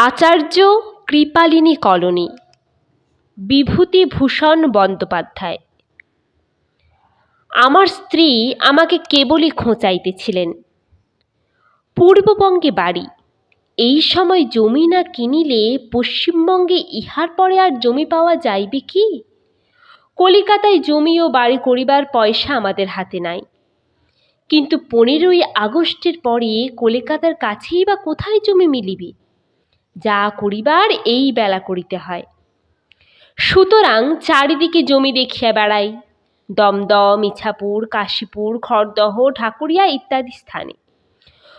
আচার্য Kripalini colony. Bibhutibhushan Bandyopadhyay. আমার স্ত্রী আমাকে কেবলই খোঁচাইতেছিলেন। পূর্ববঙ্গে বাড়ি। এই সময় জমি না কিনিলে পশ্চিমবঙ্গে ইহার পরে আর জমি পাওয়া যাইবে কি? কলিকাতায় জমি ও বাড়ি করিবার পয়সা আমাদের হাতে নাই। কিন্তু পনেরোই আগস্টের পরে কলিকাতার কাছেই বা কোথায় জমি মিলিবে? যা করিবার এই বেলা করিতে হয়। সুতরাং চারিদিকে জমি দেখিয়া বেড়াই। দমদম, ইছাপুর, কাশীপুর, খড়দহ, ঢাকুরিয়া ইত্যাদি স্থানে।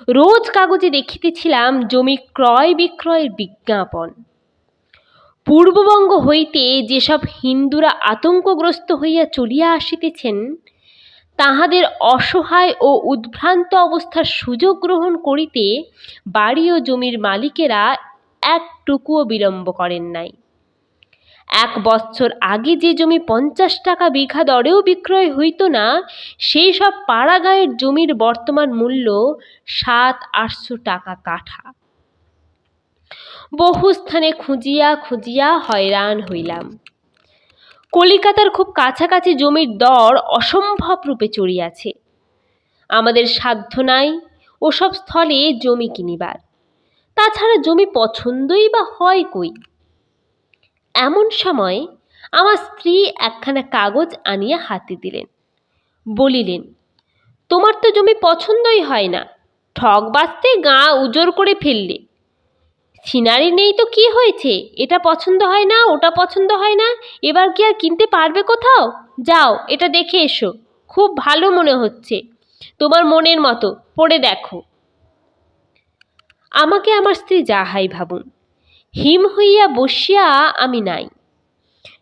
রোজ কাগজে দেখিতেছিলাম জমি ক্রয় বিক্রয়ের বিজ্ঞাপন। পূর্ববঙ্গ হইতে যেসব হিন্দুরা আতঙ্কগ্রস্ত হইয়া চলিয়া আসিতেছেন, তাহাদের অসহায় ও উদ্ভ্রান্ত অবস্থার সুযোগ গ্রহণ করিতে বাড়ি ও জমির মালিকেরা একটুকুও বিলম্ব করেন নাই। এক বৎসর আগে যে জমি পঞ্চাশ টাকা বিঘা দরেও বিক্রয় হইত না, সেই সব পাড়া গাঁয়ের জমির বর্তমান মূল্য সাত, আটশো টাকা কাঠা। বহু স্থানে খুঁজিয়া খুঁজিয়া হয়রান হইলাম। কলিকাতার খুব কাছাকাছি জমির দর অসম্ভব রূপে চড়িয়াছে। আমাদের সাধ্য নাই ওসব স্থলে জমি কিনিবার। তাছাড়া জমি পছন্দই বা হয় কই? এমন সময় আমার স্ত্রী একখানা কাগজ আনিয়া হাতে দিলেন। বলিলেন, তোমার তো জমি পছন্দই হয় না ঠক বাঁচতে গা উজড় করে ফেললে। সিনারি নেই তো কি হয়েছে? এটা পছন্দ হয় না, ওটা পছন্দ হয় না, এবার কি আর কিনতে পারবে কোথাও? যাও, এটা দেখে এসো, খুব ভালো মনে হচ্ছে। তোমার মনের মতো, পড়ে দেখো। আমাকে আমার স্ত্রী যাহাই ভাবুন, হিম হইয়া বসিয়া আমি নাই।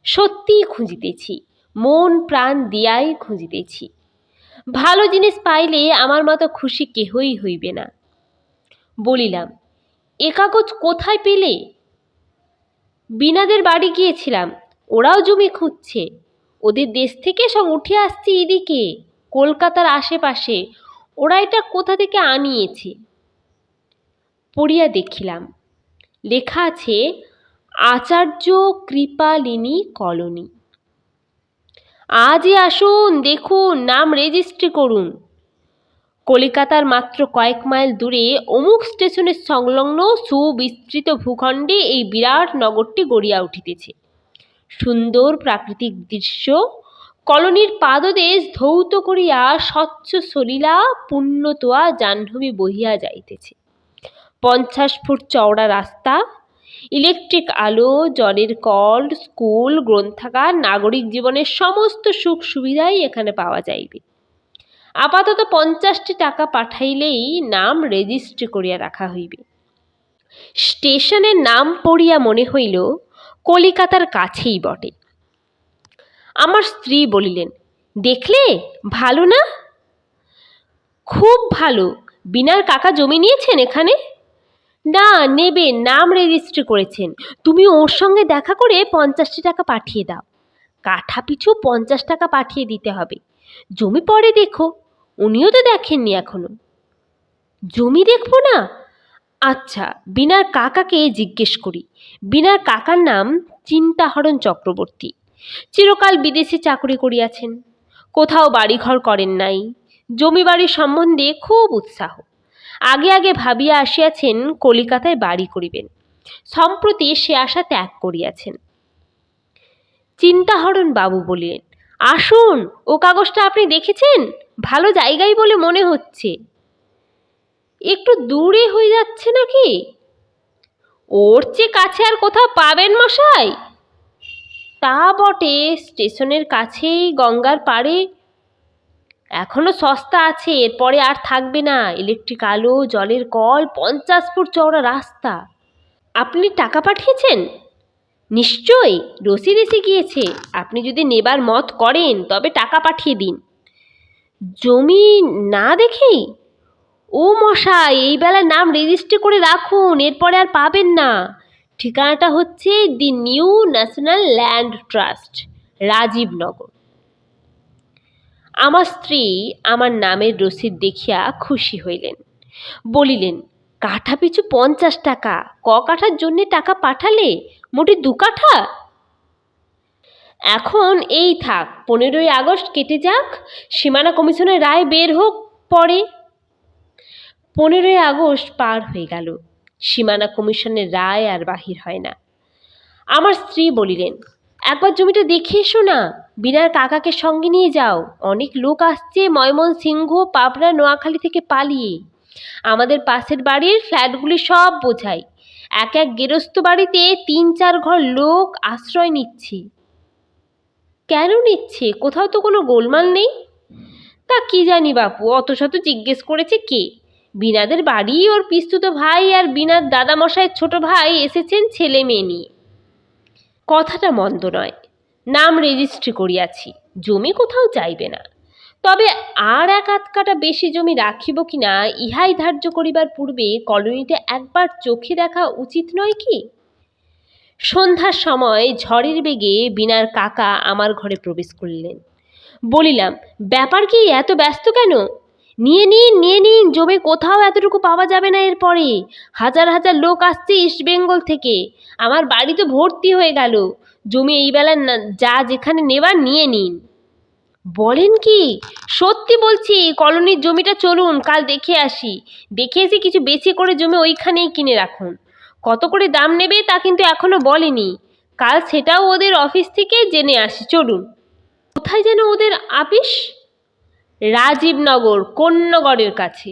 সত্যিই খুঁজিতেছি, মন প্রাণ দিয়াই খুঁজিতেছি। ভালো জিনিস পাইলে আমার মতো খুশি কেহই হইবে না। বলিলাম, এ কাগজ কোথায় পেলে? বিনাদের বাড়ি গিয়েছিলাম, ওরাও জমি খুঁজছে। ওদের দেশ থেকে সব উঠে আসছে এদিকে, কলকাতার আশেপাশে। ওরা এটা কোথা থেকে আনিয়েছে? পড়িয়া দেখিলাম। লেখা আছে, আচার্য কৃপালিনী কলোনি। আজই আসুন, দেখুন, নাম রেজিস্ট্রি করুন। কলিকাতার মাত্র কয়েক মাইল দূরে অমুক স্টেশনের সংলগ্ন সুবিস্তৃত ভূখণ্ডে এই বিরাট নগরটি গড়িয়া উঠিতেছে। সুন্দর প্রাকৃতিক দৃশ্য, কলোনির পাদদেশ ধৌত করিয়া স্বচ্ছ সলিলা পুণ্যতোয়া জাহ্নবী বহিয়া যাইতেছে। পঞ্চাশ ফুট চওড়া রাস্তা, ইলেকট্রিক আলো, জলের কল, স্কুল, গ্রন্থাগার, নাগরিক জীবনের সমস্ত সুখ সুবিধাই এখানে পাওয়া যাইবে। আপাতত পঞ্চাশটি টাকা পাঠাইলেই নাম রেজিস্ট্রি করিয়া রাখা হইবে। স্টেশনের নাম পড়িয়া মনে হইল, কলিকাতার কাছেই বটে। আমার স্ত্রী বলিলেন, দেখলে? ভালো না? খুব ভালো। বিনার কাকা জমি নিয়েছেন এখানে? না, নেবে, নাম রেজিস্ট্রি করেছেন। তুমি ওর সঙ্গে দেখা করে পঞ্চাশটি টাকা পাঠিয়ে দাও। কাঠা পিছু পঞ্চাশ টাকা পাঠিয়ে দিতে হবে। জমি পরে দেখো, উনিও তো দেখেননি এখনও। জমি দেখব না? আচ্ছা বিনার কাকাকে জিজ্ঞেস করি। বিনার কাকার নাম চিন্তাহরণ চক্রবর্তী। চিরকাল বিদেশে চাকরি করিয়াছেন। কোথাও বাড়িঘর করেন নাই। জমি বাড়ির সম্বন্ধে খুব উৎসাহ। আগে আগে ভাবিয়া আসিয়াছেন, কলিকাতায় বাড়ি করিবেন। সম্প্রতি সে আশা ত্যাগ করিয়াছেন। চিন্তাহরণ বাবু বলিলেন, আসুন, ও কাগজটা আপনি দেখেছেন? ভালো জায়গায় বলে মনে হচ্ছে। একটু দূরে হয়ে যাচ্ছে নাকি? ওর চেয়ে কাছে আর কোথাও পাবেন মশাই? তা বটে, স্টেশনের কাছেই, গঙ্গার পাড়ে এখনও সস্তা আছে, এরপরে আর থাকবে না। ইলেকট্রিক আলো, জলের কল, পঞ্চাশ ফুট চওড়া রাস্তা। আপনি টাকা পাঠিয়েছেন? নিশ্চয়ই রসিদ এসে গিয়েছে। আপনি যদি নেবার মত করেন, তবে টাকা পাঠিয়ে দিন। জমি না দেখেই? ও মশাই, এই বেলা নাম রেজিস্টার করে রাখুন, এরপরে আর পাবেন না। ঠিকানাটা হচ্ছে the new national land trust, Rajibnagar. আমার স্ত্রী আমার নামের রসিদ দেখিয়া খুশি হইলেন। বলিলেন, কাঠা পিছু পঞ্চাশ টাকা, ক কাঠার জন্যে টাকা পাঠালে? মোটে দু কাঠা? এখন এই থাক, পনেরোই আগস্ট কেটে যাক, সীমানা কমিশনের রায় বের হোক পরে। পনেরোই আগস্ট পার হয়ে গেল, সীমানা কমিশনের রায় আর বাহির হয় না। আমার স্ত্রী বলিলেন, একবার জমিটা দেখে এসো না। বিনার কাকাকে সঙ্গে নিয়ে যাও। অনেক লোক আসছে ময়মনসিংহ, পাবনা, নোয়াখালী থেকে পালিয়ে। আমাদের পাশের বাড়ির ফ্ল্যাটগুলি সব বোঝাই এক এক গেরস্ত বাড়িতে তিন চার ঘর লোক আশ্রয় নিচ্ছে। কেন নিচ্ছে? কোথাও তো কোনো গোলমাল নেই। তা কি জানি বাপু অত শত জিজ্ঞেস করেছে কে? বিনাদের বাড়ি ওর পিস্তুত ভাই আর বিনার দাদামশাইয়ের ছোট ভাই এসেছেন ছেলে মেয়ে নিয়ে। কথাটা মন্দ নয়। নাম রেজিস্ট্রি করিয়াছি, জমি কোথাও চাইবে না। তবে আর এক আধ কাটা বেশি জমি রাখিব কি না, ইহাই ধার্য করিবার পূর্বে কলোনিতে একবার চোখে দেখা উচিত নয় কি? সন্ধ্যার সময় ঝড়ের বেগে বিনার কাকা আমার ঘরে প্রবেশ করলেন। বলিলাম, ব্যাপার কি, এত ব্যস্ত কেন? নিয়ে নিন নিয়ে নিন, জমি কোথাও এতটুকু পাওয়া যাবে না এরপরে। হাজার হাজার লোক আসছে ইস্টবেঙ্গল থেকে। আমার বাড়ি তো ভর্তি হয়ে গেল। জমি এই বেলা যা যেখানে নেবার নিয়ে নিন। বলেন কি? সত্যি বলছি কলোনির জমিটা চলুন, কাল দেখে আসি। দেখে এসে কিছু বেশি করে জমি ওইখানেই কিনে রাখুন। কত করে দাম নেবে তা কিন্তু এখনও বলেনি। কাল সেটাও ওদের অফিস থেকে জেনে আসি, চলুন। কোথায় যেন ওদের আপিস? রাজীবনগর কন্যগড়ের কাছে।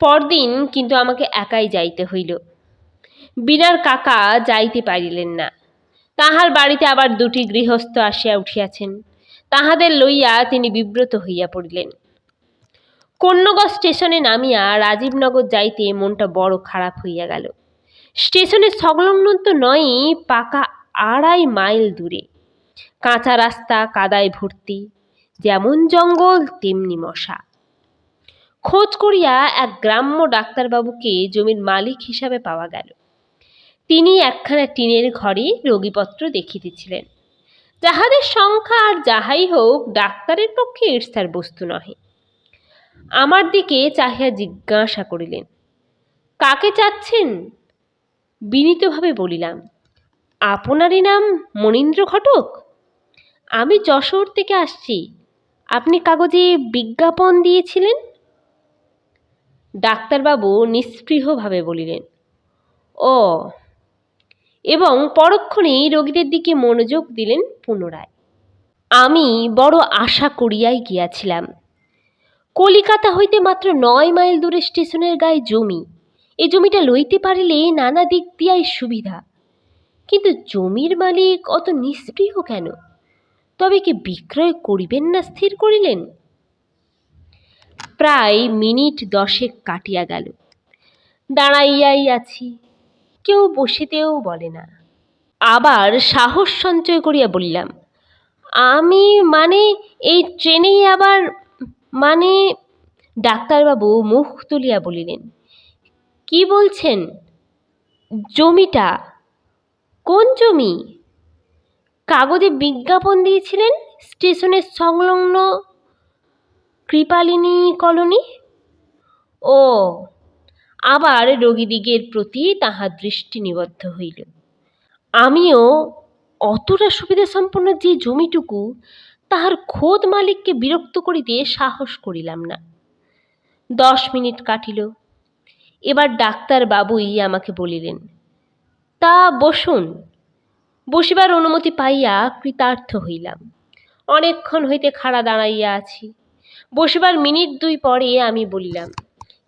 পরদিন কিন্তু আমাকে একাই যাইতে হইল। বিনার কাকা যাইতে পারিলেন না। তাহার বাড়িতে আবার দুটি গৃহস্থ আসিয়া উঠিয়াছেন। তাহাদের লইয়া তিনি বিব্রত হইয়া পড়িলেন। কন্যগড় স্টেশনে নামিয়া রাজীবনগর যাইতে মনটা বড় খারাপ হইয়া গেল। স্টেশনে সংলগ্ন তো নয়ই, পাকা আড়াই মাইল দূরে। কাঁচা রাস্তা, কাদায় ভর্তি, যেমন জঙ্গল, তেমনি মশা। খোঁজ করিয়া এক গ্রাম্য ডাক্তারবাবুকে জমির মালিক হিসাবে পাওয়া গেল। তিনি একখানা টিনের ঘরে রোগীপত্র দেখিতেছিলেন। যাহাদের সংখ্যা আর যাহাই হোক, ডাক্তারের পক্ষে ঈর্ষার বস্তু নহে। আমার দিকে চাহিয়া জিজ্ঞাসা করিলেন, কাকে চাচ্ছেন? বিনীতভাবে বলিলাম, আপনারই নাম মনীন্দ্র ঘটক? আমি যশোর থেকে আসছি। আপনি কাগজে বিজ্ঞাপন দিয়েছিলেন? ডাক্তারবাবু নিস্পৃহভাবে বলিলেন, ও এবং পরক্ষণেই রোগীদের দিকে মনোযোগ দিলেন পুনরায়। আমি বড় আশা করিয়াই গিয়াছিলাম। কলিকাতা হইতে মাত্র নয় মাইল দূরে স্টেশনের গায়ে জমি। এ জমিটা লইতে পারিলে নানা দিক দিয়াই সুবিধা। কিন্তু জমির মালিক অত নিস্পৃহ কেন? তবে কি বিক্রয় করিবেন না স্থির করিলেন? প্রায় মিনিট দশেক কাটিয়া গেল। দাঁড়াইয়াই আছি। কেউ বসিতেও বলে না। আবার সাহস সঞ্চয় করিয়া বলিলাম, আমি মানে এই ট্রেনেই আবার মানে ডাক্তারবাবু মুখ তুলিয়া বলিলেন, কি বলছেন? জমিটা, কোন জমি? কাগজে বিজ্ঞাপন দিয়েছিলেন স্টেশনের সংলগ্ন কৃপালিনী কলোনি? ও আবার রোগীদিগের প্রতি তাহার দৃষ্টি নিবদ্ধ হইল। আমিও অতটা সুবিধা সম্পন্ন যে জমিটুকু, তাহার খোদ মালিককে বিরক্ত করিতে সাহস করিলাম না। দশ মিনিট কাটিল। এবার ডাক্তার বাবুই আমাকে বলিলেন, তা বসুন, বসিবার অনুমতি পাইয়া কৃতার্থ হইলাম। অনেকক্ষণ হইতে খাড়া দাঁড়াইয়া আছি। বসিবার মিনিট দুই পরে আমি বলিলাম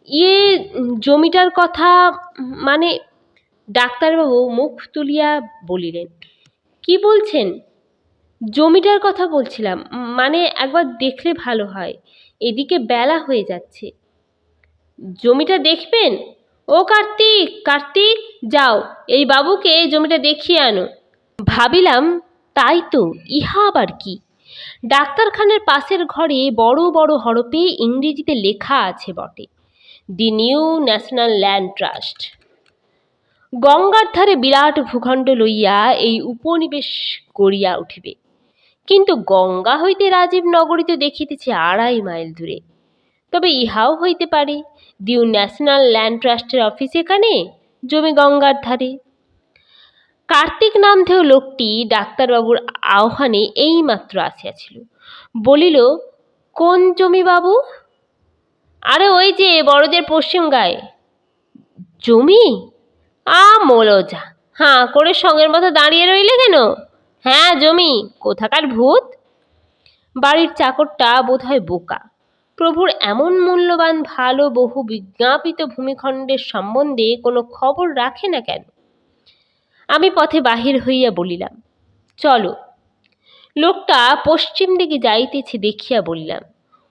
ইয়ে জমিটার কথা মানে ডাক্তারবাবু মুখ তুলিয়া বলিলেন, কি বলছেন? জমিটার কথা বলছিলাম মানে একবার দেখলে ভালো হয়, এদিকে বেলা হয়ে যাচ্ছে। জমিটা দেখবেন? ও কার্তিক কার্তিক, যাও, এই বাবুকে জমিটা দেখিয়ে আনো। ভাবিলাম, তাই তো, ইহা আবার কি? ডাক্তারখানার পাশের ঘরে বড় বড় হরপে ইংরেজিতে লেখা আছে বটে। The new national land trust. গঙ্গার ধারে বিরাট ভূখণ্ড লইয়া এই উপনিবেশ গড়িয়া উঠিবে। কিন্তু গঙ্গা হইতে রাজীব নগরীতে দেখিতেছি আড়াই মাইল দূরে। তবে ইহাও হইতে পারে, দিউ ন্যাশনাল ল্যান্ড ট্রাস্টের অফিস এখানে, জমি গঙ্গার ধারে। কার্তিক নামধেয় লোকটি ডাক্তারবাবুর আহ্বানে এইমাত্র আসিয়াছিল। বলিল, কোন জমি বাবু আরে ওই যে বড়দের পশ্চিম গায়ে। জমি? আ, মোলজা। হাঁ করে সঙ্গের মতো দাঁড়িয়ে রইলে কেন? হ্যাঁ জমি। কোথাকার ভূত? বাড়ির চাকরটা বোধহয় বোকা। প্রভুর এমন মূল্যবান, ভালো, বহু বিজ্ঞাপিত ভূমিখণ্ডের সম্বন্ধে কোনো খবর রাখে না কেন? আমি পথে বাহির হইয়া বলিলাম, চলো। লোকটা পশ্চিম দিকে যাইতেছে দেখিয়া বলিলাম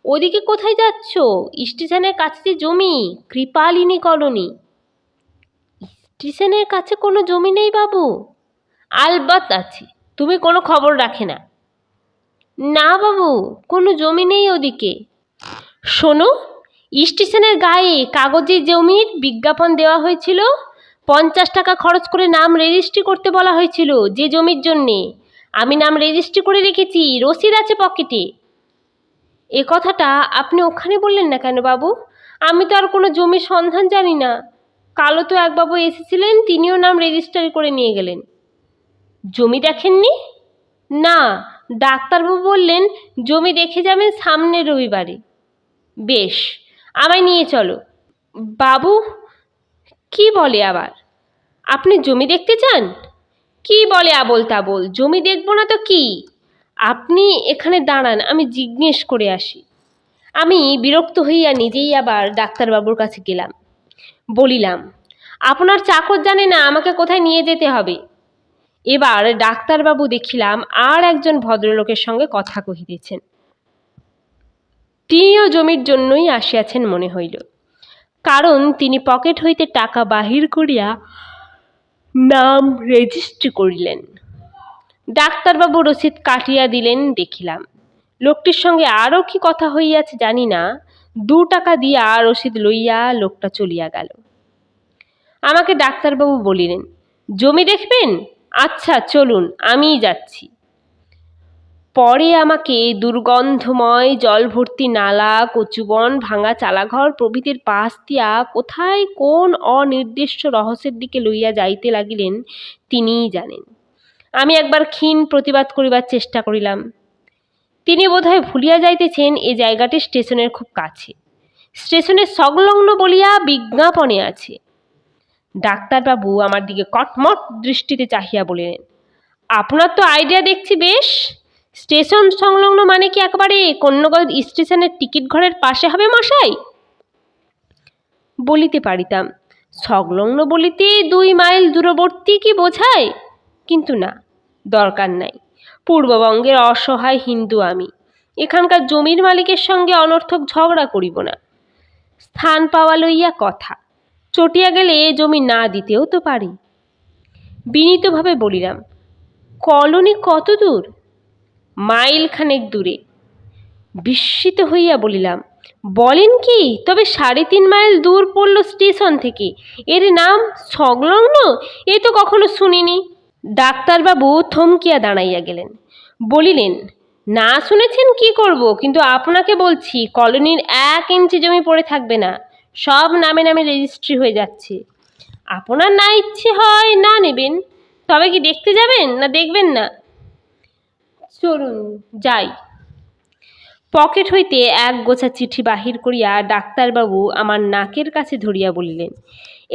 ওদিকে কোথায় যাচ্ছ? স্টেশনের কাছে যে জমি? কৃপালিনী কলোনি। স্টেশনের কাছে কোনো জমি নেই বাবু। আলবাত আছে, তুমি কোনো খবর রাখে না। না বাবু, কোনো জমি নেই ওদিকে। শোনো, স্টেশনের গায়ে কাগজে জমির বিজ্ঞাপন দেওয়া হয়েছিল। পঞ্চাশ টাকা খরচ করে নাম রেজিস্ট্রি করতে বলা হয়েছিল যে জমির জন্যে। আমি নাম রেজিস্ট্রি করে রেখেছি, রসিদ আছে পকেটে। এ কথাটা আপনি ওখানে বললেন না কেন বাবু? আমি তো আর কোনো জমির সন্ধান জানি না। কালো তো এক বাবু এসেছিলেন, তিনিও নাম রেজিস্টার করে নিয়ে গেলেন। জমি দেখেননি? না, ডাক্তারবাবু বললেন জমি দেখে যাবেন সামনের রবিবারে। বেশ, আমায় নিয়ে চলো। বাবু, কি বলে আবার? আপনি জমি দেখতে চান? কি বলে আবল তাবল জমি দেখব না তো কি? আপনি এখানে দাঁড়ান, আমি জিজ্ঞেস করে আসি। আমি বিরক্ত হইয়া নিজেই আবার ডাক্তারবাবুর কাছে গেলাম। বলিলাম, আপনার চাকর জানে না আমাকে কোথায় নিয়ে যেতে হবে? এবার ডাক্তারবাবু দেখিলাম আর একজন ভদ্রলোকের সঙ্গে কথা কহিতেছেন। তিনিও জমির জন্যই আসিয়াছেন মনে হইল। কারণ তিনি পকেট হইতে টাকা বাহির করিয়া নাম রেজিস্ট্রি করিলেন। ডাক্তারবাবু রসিদ কাটিয়া দিলেন, দেখিলাম। লোকটির সঙ্গে আরও কি কথা হইয়াছে জানি না, দু টাকা দিয়া রসিদ লইয়া লোকটা চলিয়া গেল। আমাকে ডাক্তারবাবু বলিলেন, জমি দেখবেন? আচ্ছা চলুন, আমিই যাচ্ছি। পরে আমাকে দুর্গন্ধময় জল ভর্তি নালা, কচুবন, ভাঙা চালাঘর প্রভৃতির পাশ দিয়া কোথায় কোন অনির্দিষ্ট রহস্যের দিকে লইয়া যাইতে লাগিলেন, তিনিই জানেন। আমি একবার ক্ষীণ প্রতিবাদ করিবার চেষ্টা করিলাম। তিনি বোধহয় ভুলিয়া যাইতেছেন, এ জায়গাটি স্টেশনের খুব কাছে। স্টেশনের সংলগ্ন বলিয়া বিজ্ঞাপনে আছে। ডাক্তারবাবু আমার দিকে কটমট দৃষ্টিতে চাহিয়া বলিলেন, আপনার তো আইডিয়া দেখছি বেশ। স্টেশন সংলগ্ন মানে কি একেবারে কন্যগদ স্টেশনের টিকিট ঘরের পাশে হবে মশাই? বলিতে পারিতাম, সংলগ্ন বলিতে দুই মাইল দূরবর্তী কি বোঝায়? কিন্তু না, দরকার নাই। পূর্ববঙ্গের অসহায় হিন্দু আমি, এখানকার জমির মালিকের সঙ্গে অনর্থক ঝগড়া করিব না। স্থান পাওয়া লইয়া কথা, চটিয়া গেলে এ জমি না দিতেও তো পারি। বিনীতভাবে বলিলাম, কলোনি কত দূর? মাইল খানেক দূরে। বিস্মিত হইয়া বলিলাম, বলেন কি, তবে সাড়ে তিন মাইল দূর পড়ল স্টেশন থেকে। এর নাম সংলগ্ন? এ তো কখনো শুনিনি। ডাক্তারবাবু থমকিয়া দাঁড়াইয়া গেলেন। বলিলেন, না শুনেছেন কি করব? কিন্তু আপনাকে বলছি, কলোনির এক ইঞ্চি জমি পড়ে থাকবে না, সব নামে নামে রেজিস্ট্রি হয়ে যাচ্ছে। আপনার না ইচ্ছে হয় না নেবেন, তবে কি দেখতে যাবেন না দেখবেন না? চলুন, যাই। পকেট হইতে এক গোছা চিঠি বাহির করিয়া ডাক্তারবাবু আমার নাকের কাছে ধরিয়া বলিলেন,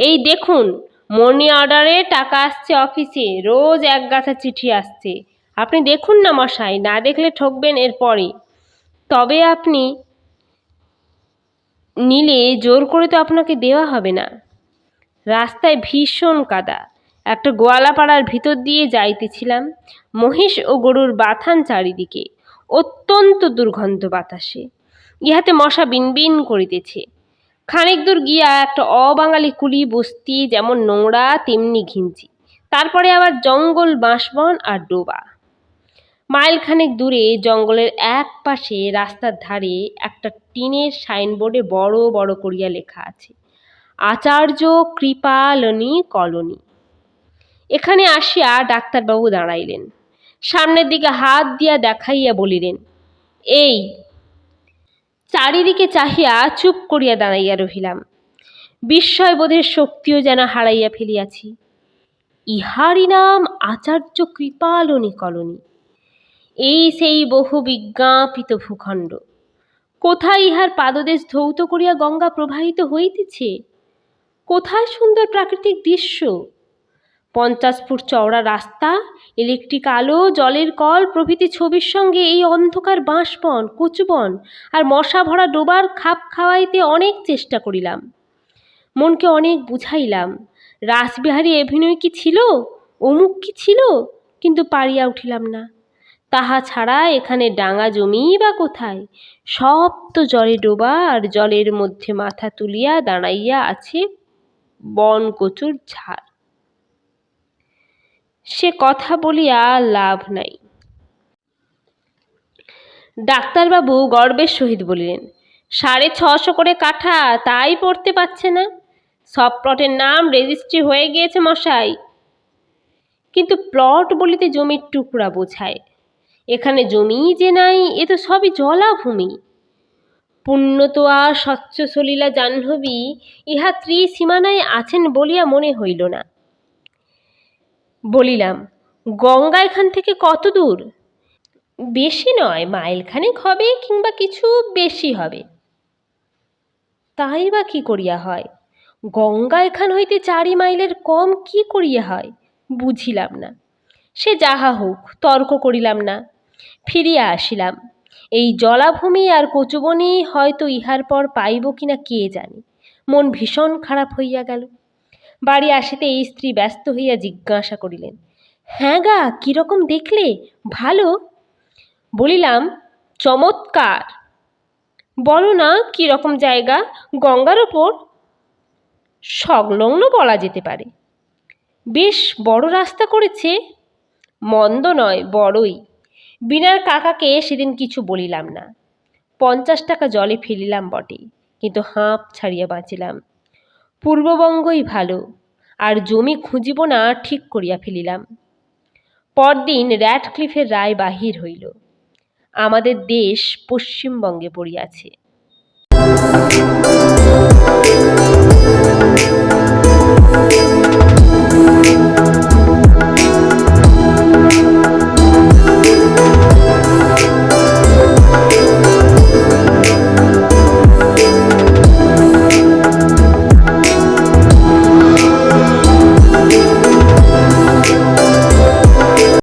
এই দেখুন মনি অর্ডারে টাকা আসছে অফিসে, রোজ এক গাছা চিঠি আসছে। আপনি দেখুন না মশাই, না দেখলে ঠকবেন এরপরে তবে আপনি নিলে জোর করে তো আপনাকে দেওয়া হবে না। রাস্তায় ভীষণ কাদা। একটা গোয়ালাপাড়ার ভিতর দিয়ে যাইতেছিলাম, মহিষ ও গরুর বাথান চারিদিকে। অত্যন্ত দুর্গন্ধ বাতাসে। ইহাতে মশা বিনবিন করিতেছে। খানিক দূর গিয়া একটা অবাঙালি কুলি বস্তি, যেমন নোংরা, তেমনি ঘিঞ্চি। তারপরে আবার জঙ্গল বাঁশবন আর ডোবা। মাইলখানেক দূরে জঙ্গলের এক পাশে রাস্তার ধারে একটা টিনের সাইনবোর্ডে বড় বড় করিয়া লেখা আছে, আচার্য কৃপালনী কলোনি। এখানে আসিয়া ডাক্তারবাবু দাঁড়াইলেন। সামনের দিকে হাত দিয়া দেখাইয়া বলিলেন, এই চারিদিকে চাহিয়া চুপ করিয়া দাঁড়াইয়া রহিলাম। বিস্ময়বোধের শক্তিও যেন হারাইয়া ফেলিয়াছি। ইহারই নাম আচার্য কৃপালনী কলোনি। এই সেই বহু বিজ্ঞাপিত ভূখণ্ড। কোথায় ইহার পাদদেশ ধৌত করিয়া গঙ্গা প্রবাহিত হইতেছে? কোথায় সুন্দর প্রাকৃতিক দৃশ্য? পঞ্চাশ ফুট চওড়া রাস্তা ইলেকট্রিক আলো, জলের কল, প্রভৃতি ছবির সঙ্গে এই অন্ধকার বাঁশবন, কচুবন আর মশা ভরা ডোবার খাপ খাওয়াইতে অনেক চেষ্টা করিলাম। মনকে অনেক বুঝাইলাম, রাসবিহারী অভিনয় কি ছিল, অমুক কি ছিল, কিন্তু পারিয়া উঠিলাম না। তাহা ছাড়া এখানে ডাঙা জমি বা কোথায়? সব তো জলে ডোবা আর জলের মধ্যে মাথা তুলিয়া দাঁড়াইয়া আছে বন কচুর ঝাড়। সে কথা বলিয়া লাভ নাই। ডাক্তারবাবু গর্বের সহিত বলিলেন, সাড়ে ছশো করে কাঠা তাই পড়তে পারছে না? সব প্লটের নাম রেজিস্ট্রি হয়ে গিয়েছে মশাই। কিন্তু প্লট বলিতে জমির টুকরা বোঝায়, এখানে জমি যে নাই, এ তো সবই জলাভূমি। পুণ্যতোয়া স্বচ্ছ সলিলা জাহ্নবী, ইহা ত্রিসীমানায় আছেন বলিয়া মনে হইল না। বলিলাম, গঙ্গা এখান থেকে কত দূর? বেশি নয়, মাইলখানেক হবে কিংবা কিছু বেশি হবে। তাই বা কি করিয়া হয়? গঙ্গা এখান হইতে চারি মাইলের কম কি করিয়া হয়? বুঝিলাম না। সে যাহা হোক, তর্ক করিলাম না। ফিরিয়া আসিলাম। এই জলাভূমি আর কচুবনি হয়তো ইহার পর পাইব কিনা কে জানে? মন ভীষণ খারাপ হইয়া গেল। বাড়ি আসিতে এই স্ত্রী ব্যস্ত হইয়া জিজ্ঞাসা করিলেন হ্যাঁ গা কীরকম দেখলে? ভালো? বলিলাম, চমৎকার। বলো না কীরকম জায়গা? গঙ্গার ওপর? সংলগ্ন বলা যেতে পারে। বেশ বড় রাস্তা করেছে? মন্দ নয়, বড়ই। বিনার কাকাকে সেদিন কিছু বলিলাম না। পঞ্চাশ টাকা জলে ফেলিলাম বটে। কিন্তু হাঁপ ছাড়িয়া বাঁচিলাম। পূর্ববঙ্গই ভালো, আর জমি খুঁজিব না ঠিক করিয়া ফেলিলাম। পরদিন র্যাডক্লিফের রায় বাহির হইল। আমাদের দেশ পশ্চিমবঙ্গে পড়িয়াছে।